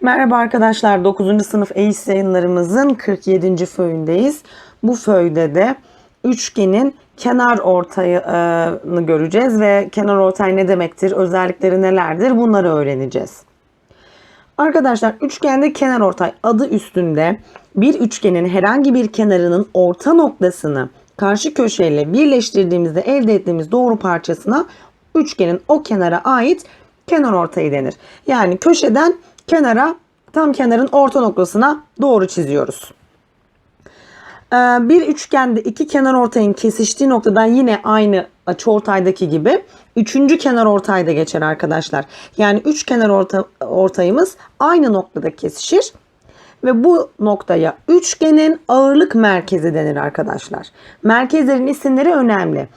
Merhaba arkadaşlar 9. sınıf EİS yayınlarımızın 47. föyündeyiz. Bu föyde de üçgenin kenar ortayını göreceğiz ve kenar ortay ne demektir, özellikleri nelerdir bunları öğreneceğiz. Arkadaşlar üçgende kenar ortay adı üstünde bir üçgenin herhangi bir kenarının orta noktasını karşı köşeyle birleştirdiğimizde elde ettiğimiz doğru parçasına üçgenin o kenara ait kenar ortayı denir. Yani köşeden kenara tam kenarın orta noktasına doğru çiziyoruz. Ee, Bir üçgende iki kenar ortayın kesiştiği noktadan yine aynı açıortaydaki gibi üçüncü kenar ortay da geçer arkadaşlar. Yani üç kenar orta, ortayımız aynı noktada kesişir. Ve bu noktaya üçgenin ağırlık merkezi denir arkadaşlar. Merkezlerin isimleri önemli.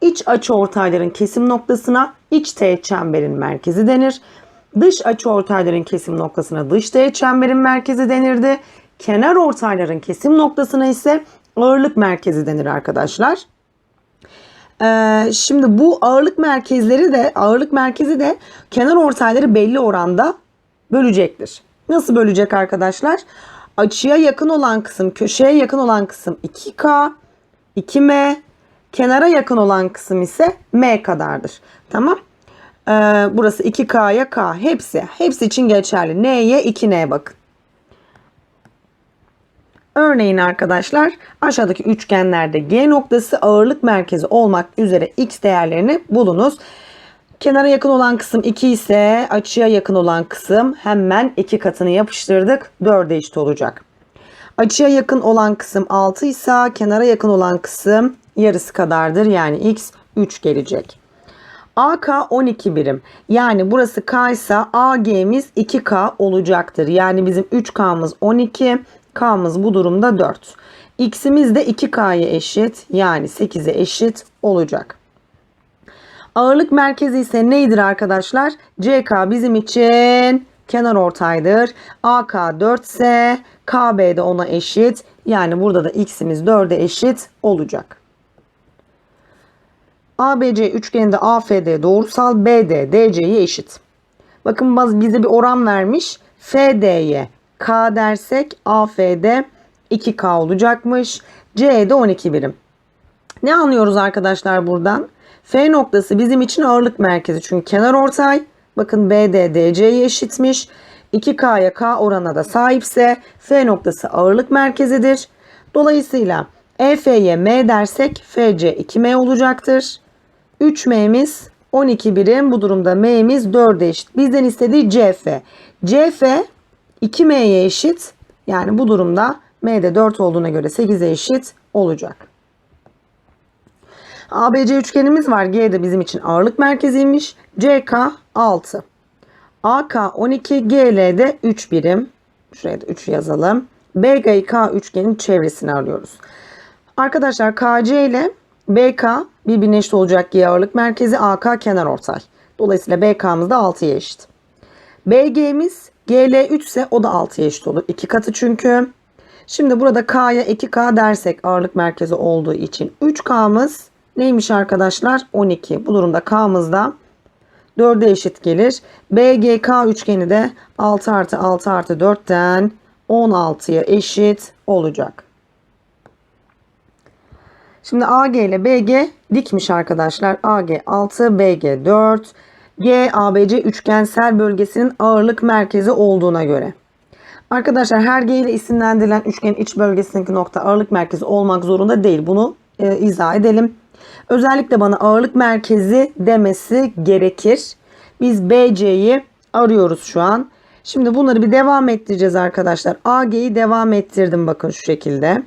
İç açıortayların kesim noktasına iç teğet çemberin merkezi denir. Dış açıortayların kesim noktasına dış teğet çemberin merkezi denirdi. Kenar ortayların kesim noktasına ise ağırlık merkezi denir arkadaşlar. Ee, şimdi bu ağırlık merkezleri de ağırlık merkezi de kenar ortayları belli oranda bölecektir. Nasıl bölecek arkadaşlar? Açıya yakın olan kısım, köşeye yakın olan kısım 2K, 2M, kenara yakın olan kısım ise M kadardır. Tamam? Ee, burası 2K'ya K. Hepsi. Hepsi için geçerli. N'ye 2N bakın. Örneğin arkadaşlar aşağıdaki üçgenlerde G noktası ağırlık merkezi olmak üzere X değerlerini bulunuz. Kenara yakın olan kısım 2 ise açıya yakın olan kısım hemen 2 katını yapıştırdık. 4'e eşit olacak. Açıya yakın olan kısım 6 ise kenara yakın olan kısım yarısı kadardır. Yani X 3 gelecek. AK 12 birim. Yani burası K ise AG'miz 2K olacaktır. Yani bizim 3K'mız 12, K'mız bu durumda 4. X'imiz de 2K'ya eşit yani 8'e eşit olacak. Ağırlık merkezi ise neydir arkadaşlar? CK bizim için kenar ortaydır. AK 4 ise KB de ona eşit. Yani burada da X'imiz 4'e eşit olacak. ABC üçgeninde AFD doğrusal BD DC'ye eşit. Bakın bize bir oran vermiş. FD'ye K dersek AFD 2K olacakmış. C'de 12 birim. Ne anlıyoruz arkadaşlar buradan? F noktası bizim için ağırlık merkezi. Çünkü kenar ortay. Bakın BD DC'ye eşitmiş. 2K'ya K orana da sahipse F noktası ağırlık merkezidir. Dolayısıyla EF'ye M dersek FC 2M olacaktır. 3M'miz 12 birim. Bu durumda M'miz 4'e eşit. Bizden istediği CF. CF 2M'ye eşit. Yani bu durumda M'de 4 olduğuna göre 8'e eşit olacak. ABC üçgenimiz var. G de bizim için ağırlık merkeziymiş. CK 6. AK 12, GL de 3 birim. Şuraya da 3 yazalım. BGK üçgenin çevresini arıyoruz. Arkadaşlar KC ile BK birbirine eşit olacak G ağırlık merkezi AK kenar ortay. Dolayısıyla BK'mız da 6'ya eşit. BG'miz GL 3 ise o da 6'ya eşit olur. 2 katı çünkü. Şimdi burada K'ya 2K dersek ağırlık merkezi olduğu için 3K'mız neymiş arkadaşlar? 12. Bu durumda K'mız da 4'e eşit gelir. BGK üçgeni de 6 artı 6 artı 4'ten 16'ya eşit olacak. Şimdi AG ile BG dikmiş arkadaşlar. AG 6, BG 4. G, ABC üçgensel bölgesinin ağırlık merkezi olduğuna göre. Arkadaşlar her G ile isimlendirilen üçgenin iç bölgesindeki nokta ağırlık merkezi olmak zorunda değil. Bunu e, izah edelim. Özellikle bana ağırlık merkezi demesi gerekir. Biz BC'yi arıyoruz şu an. Şimdi bunları bir devam ettireceğiz arkadaşlar. AG'yi devam ettirdim bakın şu şekilde.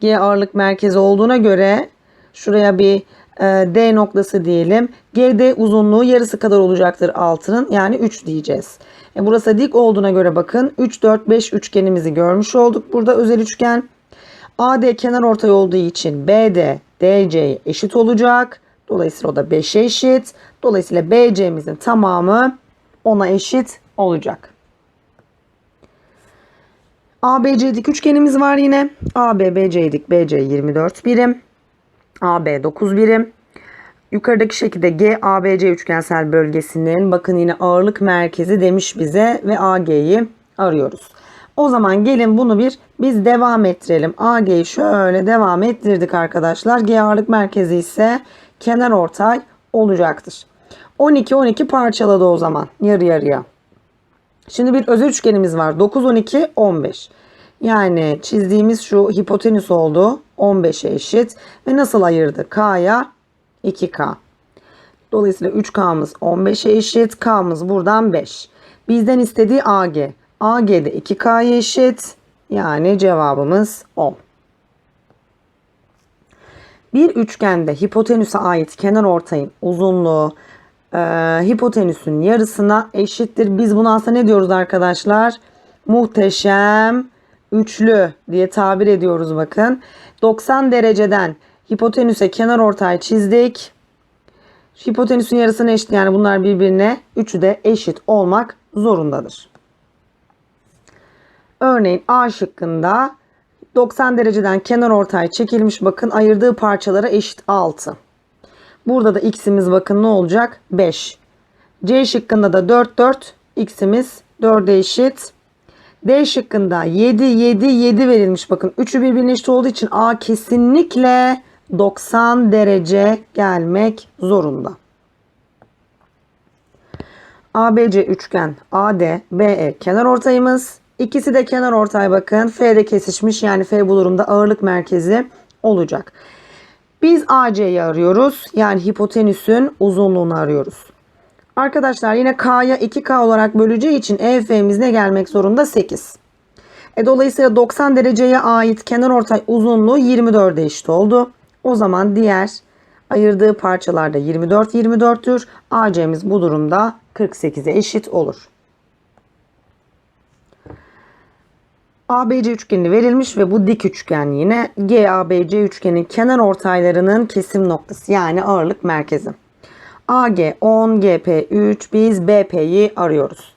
G ağırlık merkezi olduğuna göre şuraya bir e, D noktası diyelim. GD uzunluğu yarısı kadar olacaktır altının. Yani 3 diyeceğiz. E, burası dik olduğuna göre bakın 3, 4, 5 üçgenimizi görmüş olduk. Burada özel üçgen. AD kenar ortay olduğu için BD DC'ye eşit olacak. Dolayısıyla o da 5'e eşit. Dolayısıyla BC'mizin tamamı 10'a eşit olacak. ABC dik üçgenimiz var yine. AB BC dik BC 24 birim. AB 9 birim. Yukarıdaki şekilde GABC üçgensel bölgesinin bakın yine ağırlık merkezi demiş bize ve AG'yi arıyoruz. O zaman gelin bunu bir biz devam ettirelim. AG'yi şöyle devam ettirdik arkadaşlar. G ağırlık merkezi ise kenar ortay olacaktır. 12 12 parçaladı o zaman yarı yarıya. Şimdi bir özel üçgenimiz var. 9 12 15. Yani çizdiğimiz şu hipotenüs oldu. 15'e eşit ve nasıl ayırdı? K'ya 2K. Dolayısıyla 3K'mız 15'e eşit. K'mız buradan 5. Bizden istediği AG. AG de 2K'ya eşit. Yani cevabımız 10. Bir üçgende hipotenüse ait kenar ortayın uzunluğu e, hipotenüsün yarısına eşittir. Biz buna aslında ne diyoruz arkadaşlar? Muhteşem üçlü diye tabir ediyoruz bakın. 90 dereceden hipotenüse kenar ortay çizdik. Hipotenüsün yarısına eşit yani bunlar birbirine üçü de eşit olmak zorundadır. Örneğin A şıkkında 90 dereceden kenar ortay çekilmiş bakın ayırdığı parçalara eşit 6. Burada da x'imiz bakın ne olacak? 5. C şıkkında da 4 4 x'imiz 4'e eşit. D şıkkında 7 7 7 verilmiş bakın. Üçü birbirine eşit olduğu için A kesinlikle 90 derece gelmek zorunda. ABC üçgen AD BE kenar ortayımız. İkisi de kenar ortay bakın. F'de kesişmiş yani F bu durumda ağırlık merkezi olacak. Biz AC'yi arıyoruz. Yani hipotenüsün uzunluğunu arıyoruz. Arkadaşlar yine K'ya 2K olarak böleceği için EF'miz ne gelmek zorunda? 8. E, dolayısıyla 90 dereceye ait kenar ortay uzunluğu 24'e eşit oldu. O zaman diğer ayırdığı parçalarda 24 24'tür. AC'miz bu durumda 48'e eşit olur. ABC üçgeni verilmiş ve bu dik üçgen yine GABC üçgenin kenar ortaylarının kesim noktası yani ağırlık merkezi. AG 10, GP 3 biz BP'yi arıyoruz.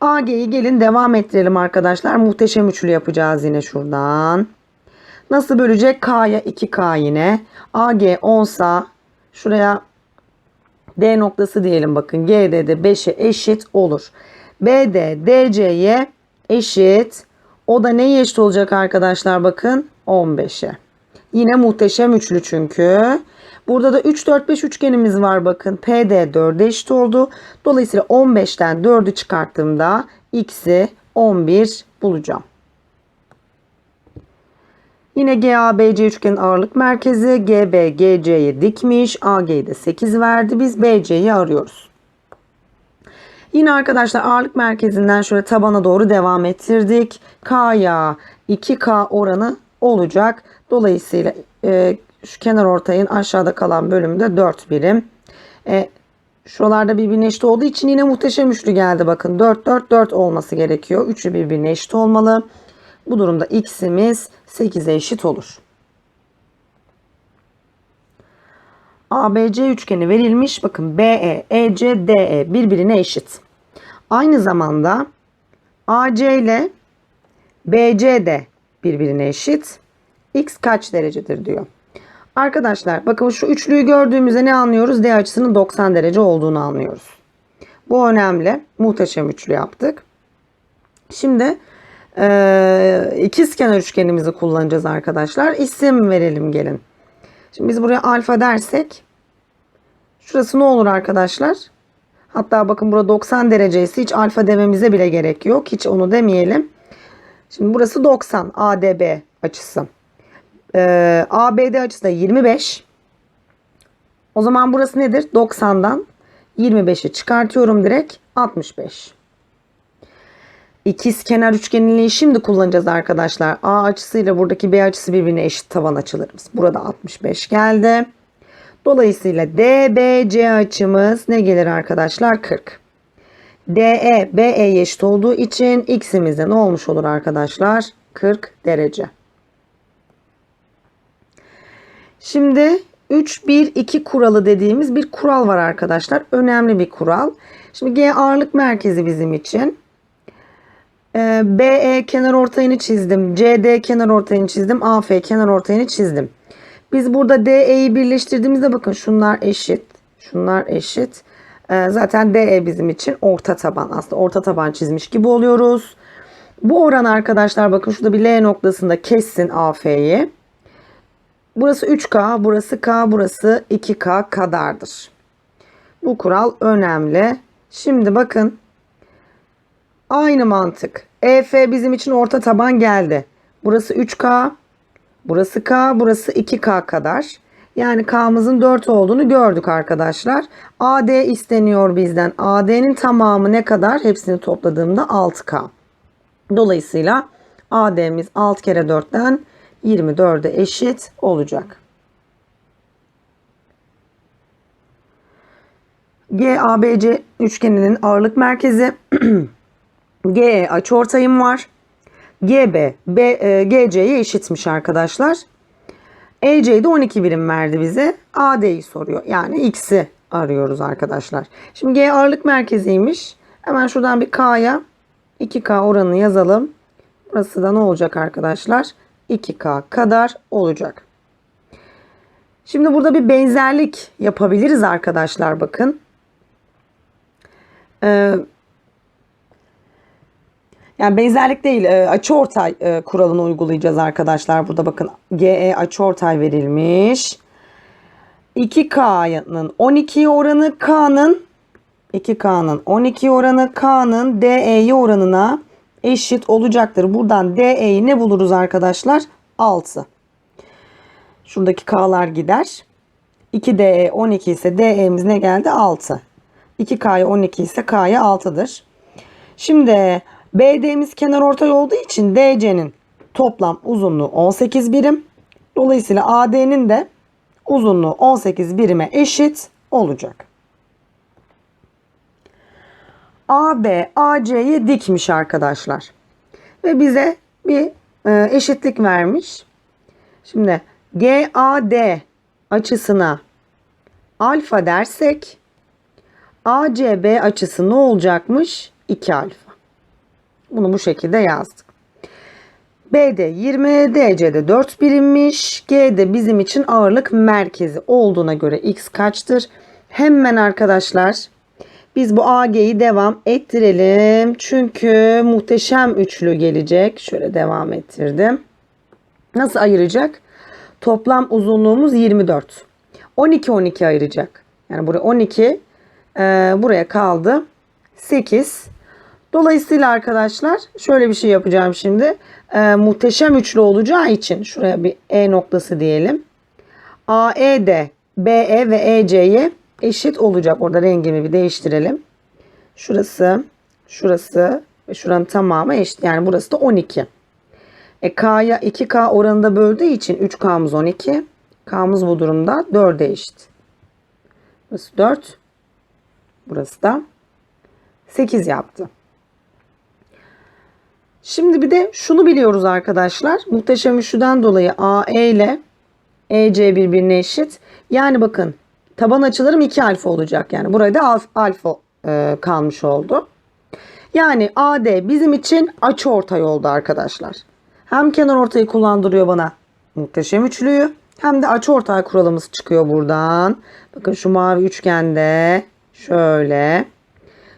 AG'yi gelin devam ettirelim arkadaşlar. Muhteşem üçlü yapacağız yine şuradan. Nasıl bölecek? K'ya 2K yine. AG 10 sa şuraya D noktası diyelim bakın. GD de 5'e eşit olur. BD DC'ye eşit. O da neye eşit olacak arkadaşlar bakın 15'e. Yine muhteşem üçlü çünkü. Burada da 3 4 5 üçgenimiz var bakın. PD 4'e eşit oldu. Dolayısıyla 15'ten 4'ü çıkarttığımda x'i 11 bulacağım. Yine GABC üçgenin ağırlık merkezi GB GC'ye dikmiş. AG'yi de 8 verdi. Biz BC'yi arıyoruz. Yine arkadaşlar ağırlık merkezinden şöyle tabana doğru devam ettirdik. K'ya 2K oranı olacak. Dolayısıyla e, şu kenar ortayın aşağıda kalan bölümünde 4 birim. E, şuralarda birbirine eşit olduğu için yine muhteşem üçlü geldi. Bakın 4 4 4 olması gerekiyor. Üçü birbirine eşit olmalı. Bu durumda x'imiz 8'e eşit olur. ABC üçgeni verilmiş. Bakın BE, EC, DE birbirine eşit. Aynı zamanda AC ile BC de birbirine eşit. X kaç derecedir diyor. Arkadaşlar bakın şu üçlüyü gördüğümüzde ne anlıyoruz? D açısının 90 derece olduğunu anlıyoruz. Bu önemli. Muhteşem üçlü yaptık. Şimdi e, ikizkenar üçgenimizi kullanacağız arkadaşlar. İsim verelim gelin. Şimdi biz buraya alfa dersek şurası ne olur arkadaşlar? Hatta bakın burada 90 derecesi hiç alfa dememize bile gerek yok. Hiç onu demeyelim. Şimdi burası 90 ADB açısı. Ee, ABD açısı da 25. O zaman burası nedir? 90'dan 25'i çıkartıyorum direkt 65. İkiz kenar üçgenliği şimdi kullanacağız arkadaşlar. A açısıyla buradaki B açısı birbirine eşit taban açılarımız. Burada 65 geldi. Dolayısıyla DBC açımız ne gelir arkadaşlar? 40. DE BE eşit olduğu için x'imizde ne olmuş olur arkadaşlar? 40 derece. Şimdi 3 1 2 kuralı dediğimiz bir kural var arkadaşlar. Önemli bir kural. Şimdi G ağırlık merkezi bizim için. Ee, BE kenar ortayını çizdim. CD kenar ortayını çizdim. AF kenar ortayını çizdim. Biz burada DE'yi birleştirdiğimizde bakın şunlar eşit. Şunlar eşit. Ee, zaten DE bizim için orta taban. Aslında orta taban çizmiş gibi oluyoruz. Bu oran arkadaşlar bakın şurada bir L noktasında kessin AF'yi. Burası 3K, burası K, burası 2K kadardır. Bu kural önemli. Şimdi bakın aynı mantık. EF bizim için orta taban geldi. Burası 3K, burası K, burası 2K kadar. Yani K'mızın 4 olduğunu gördük arkadaşlar. AD isteniyor bizden. AD'nin tamamı ne kadar? Hepsini topladığımda 6K. Dolayısıyla AD'miz 6 kere 4'ten 24'e eşit olacak. GABC üçgeninin ağırlık merkezi GE açıortayım var. GB B, e, GC'ye eşitmiş arkadaşlar. EC'de 12 birim verdi bize. AD'yi soruyor. Yani X'i arıyoruz arkadaşlar. Şimdi G ağırlık merkeziymiş. Hemen şuradan bir K'ya 2K oranını yazalım. Burası da ne olacak arkadaşlar? 2K kadar olacak. Şimdi burada bir benzerlik yapabiliriz arkadaşlar bakın. Ee, yani benzerlik değil e, açıortay e, kuralını uygulayacağız arkadaşlar. Burada bakın GE açıortay verilmiş. 2K'nın 12 oranı K'nın 2K'nın 12 oranı K'nın DE'yi oranına eşit olacaktır. Buradan DE'yi ne buluruz arkadaşlar? 6. Şuradaki K'lar gider. 2DE 12 ise DE'miz ne geldi? 6. 2K'ya 12 ise K'ya 6'dır. Şimdi BD'miz kenar ortay olduğu için DC'nin toplam uzunluğu 18 birim. Dolayısıyla AD'nin de uzunluğu 18 birime eşit olacak. AB AC'ye dikmiş arkadaşlar. Ve bize bir e, eşitlik vermiş. Şimdi GAD açısına alfa dersek ACB açısı ne olacakmış? 2 alfa. Bunu bu şekilde yazdık. BD 20, DC'de 4 birimmiş. G'de bizim için ağırlık merkezi olduğuna göre X kaçtır? Hemen arkadaşlar biz bu AG'yi devam ettirelim. Çünkü muhteşem üçlü gelecek. Şöyle devam ettirdim. Nasıl ayıracak? Toplam uzunluğumuz 24. 12 12 ayıracak. Yani buraya 12 e, buraya kaldı. 8. Dolayısıyla arkadaşlar şöyle bir şey yapacağım şimdi. E, muhteşem üçlü olacağı için şuraya bir E noktası diyelim. AE de BE ve EC'ye eşit olacak. Orada rengimi bir değiştirelim. Şurası, şurası ve şuranın tamamı eşit. Yani burası da 12. E K'ya 2K oranında böldüğü için 3K'mız 12. K'mız bu durumda 4'e eşit. Burası 4. Burası da 8 yaptı. Şimdi bir de şunu biliyoruz arkadaşlar. Muhteşem üçlüden dolayı AE ile EC birbirine eşit. Yani bakın taban açılarım 2 alfa olacak. Yani buraya da alfa, alfa e, kalmış oldu. Yani AD bizim için açı ortay oldu arkadaşlar. Hem kenar ortayı kullandırıyor bana muhteşem üçlüyü. Hem de açı ortay kuralımız çıkıyor buradan. Bakın şu mavi üçgende şöyle.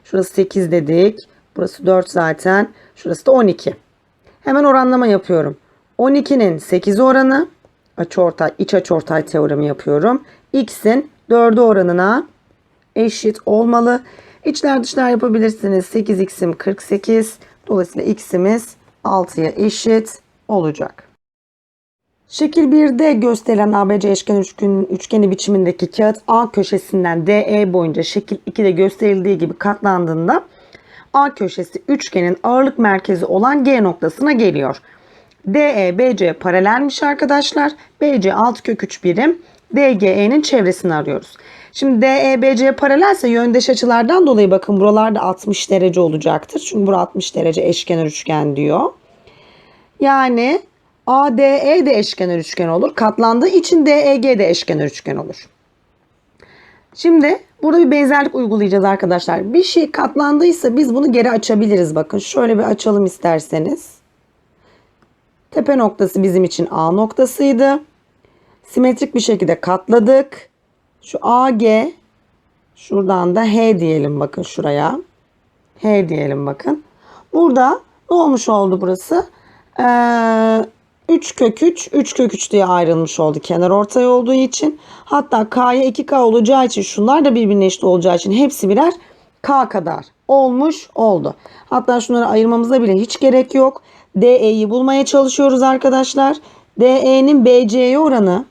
Şurası 8 dedik. Burası 4 zaten. Şurası da 12. Hemen oranlama yapıyorum. 12'nin 8 oranı açıortay, iç açıortay teoremi yapıyorum. X'in 4'ü oranına eşit olmalı. İçler dışlar yapabilirsiniz. 8x'im 48. Dolayısıyla x'imiz 6'ya eşit olacak. Şekil 1'de gösterilen ABC eşken üçgen, üçgeni biçimindeki kağıt A köşesinden DE boyunca şekil 2'de gösterildiği gibi katlandığında A köşesi üçgenin ağırlık merkezi olan G noktasına geliyor. DE BC paralelmiş arkadaşlar. BC 6 kök 3 birim. DGE'nin çevresini arıyoruz. Şimdi DE BC paralelse yöndeş açılardan dolayı bakın buralarda 60 derece olacaktır. Çünkü bura 60 derece eşkenar üçgen diyor. Yani ADE de eşkenar üçgen olur. Katlandığı için DEG de eşkenar üçgen olur. Şimdi burada bir benzerlik uygulayacağız arkadaşlar. Bir şey katlandıysa biz bunu geri açabiliriz. Bakın şöyle bir açalım isterseniz. Tepe noktası bizim için A noktasıydı. Simetrik bir şekilde katladık. Şu AG Şuradan da H diyelim bakın şuraya. H diyelim bakın. Burada ne olmuş oldu burası? Ee, 3 kök 3, 3 kök 3 diye ayrılmış oldu kenar ortay olduğu için. Hatta K'ya 2K olacağı için şunlar da birbirine eşit olacağı için hepsi birer K kadar olmuş oldu. Hatta şunları ayırmamıza bile hiç gerek yok. DE'yi bulmaya çalışıyoruz arkadaşlar. DE'nin BC'ye oranı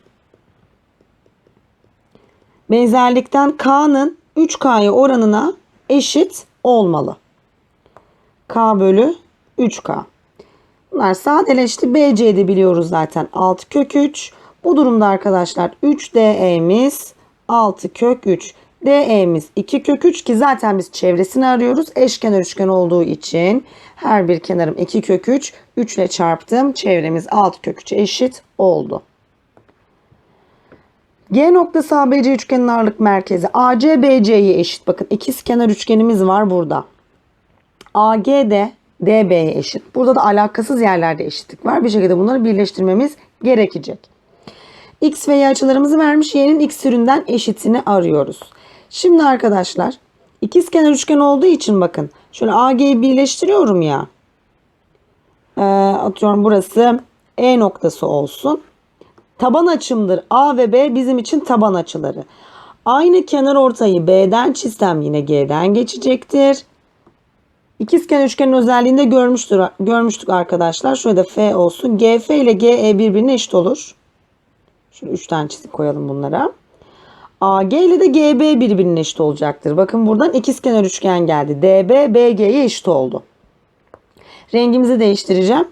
benzerlikten K'nın 3K'ya oranına eşit olmalı. K bölü 3K. Bunlar sadeleşti. BC'de biliyoruz zaten 6 kök 3. Bu durumda arkadaşlar 3 DE'miz 6 kök 3. DE'miz 2 kök 3 ki zaten biz çevresini arıyoruz. Eşkenar üçgen olduğu için her bir kenarım 2 kök 3. 3 ile çarptım. Çevremiz 6 kök 3'e eşit oldu. G noktası ABC üçgenin ağırlık merkezi AC BC'ye eşit. Bakın ikizkenar üçgenimiz var burada. AG de DB'ye eşit. Burada da alakasız yerlerde eşitlik var. Bir şekilde bunları birleştirmemiz gerekecek. X ve Y açılarımızı vermiş. Y'nin X türünden eşitini arıyoruz. Şimdi arkadaşlar ikizkenar üçgen olduğu için bakın şöyle AG'yi birleştiriyorum ya. Ee, atıyorum burası E noktası olsun. Taban açımdır. A ve B bizim için taban açıları. Aynı kenar ortayı B'den çizsem yine G'den geçecektir. İkizkenar üçgenin özelliğinde görmüştür, görmüştük arkadaşlar. Şurada F olsun. GF ile GE birbirine eşit olur. Şöyle 3 tane çizik koyalım bunlara. AG ile de GB birbirine eşit olacaktır. Bakın buradan ikizkenar üçgen geldi. DB BG'ye eşit oldu. Rengimizi değiştireceğim.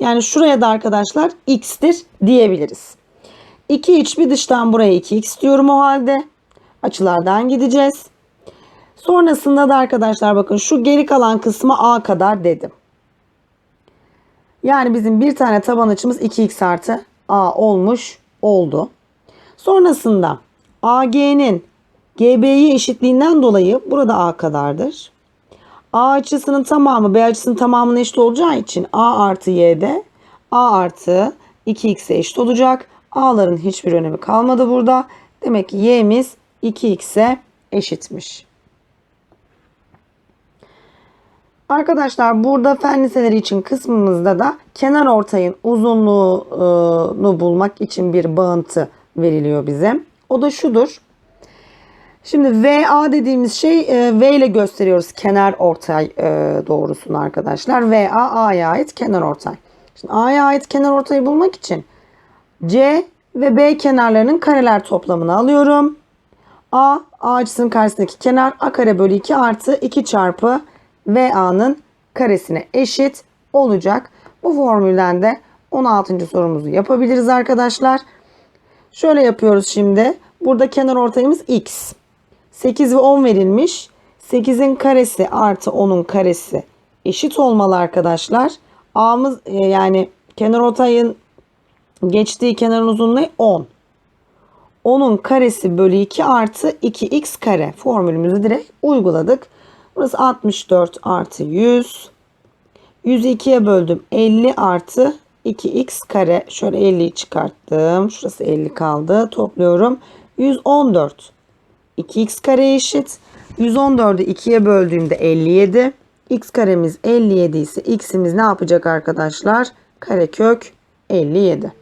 Yani şuraya da arkadaşlar x'tir diyebiliriz. 2 iç bir dıştan buraya 2x diyorum o halde. Açılardan gideceğiz. Sonrasında da arkadaşlar bakın şu geri kalan kısmı a kadar dedim. Yani bizim bir tane taban açımız 2x artı a olmuş oldu. Sonrasında AG'nin GB'ye eşitliğinden dolayı burada a kadardır. A açısının tamamı B açısının tamamına eşit olacağı için A artı Y'de A artı 2X'e eşit olacak. A'ların hiçbir önemi kalmadı burada. Demek ki Y'miz 2X'e eşitmiş. Arkadaşlar burada fen liseleri için kısmımızda da kenar ortayın uzunluğunu bulmak için bir bağıntı veriliyor bize. O da şudur. Şimdi VA dediğimiz şey e, V ile gösteriyoruz kenar ortay e, doğrusunu arkadaşlar. VA A'ya ait kenar ortay. Şimdi A'ya ait kenar ortayı bulmak için C ve B kenarlarının kareler toplamını alıyorum. A, A açısının karşısındaki kenar A kare bölü 2 artı 2 çarpı VA'nın karesine eşit olacak. Bu formülden de 16. sorumuzu yapabiliriz arkadaşlar. Şöyle yapıyoruz şimdi. Burada kenar ortayımız X. 8 ve 10 verilmiş. 8'in karesi artı 10'un karesi eşit olmalı arkadaşlar. A'mız e, yani kenar ortayın geçtiği kenarın uzunluğu 10. 10'un karesi bölü 2 artı 2x kare formülümüzü direkt uyguladık. Burası 64 artı 100. 100'ü 2'ye böldüm. 50 artı 2x kare. Şöyle 50'yi çıkarttım. Şurası 50 kaldı. Topluyorum. 114. 2x kare eşit. 114'ü 2'ye böldüğümde 57. x karemiz 57 ise x'imiz ne yapacak arkadaşlar? Karekök 57.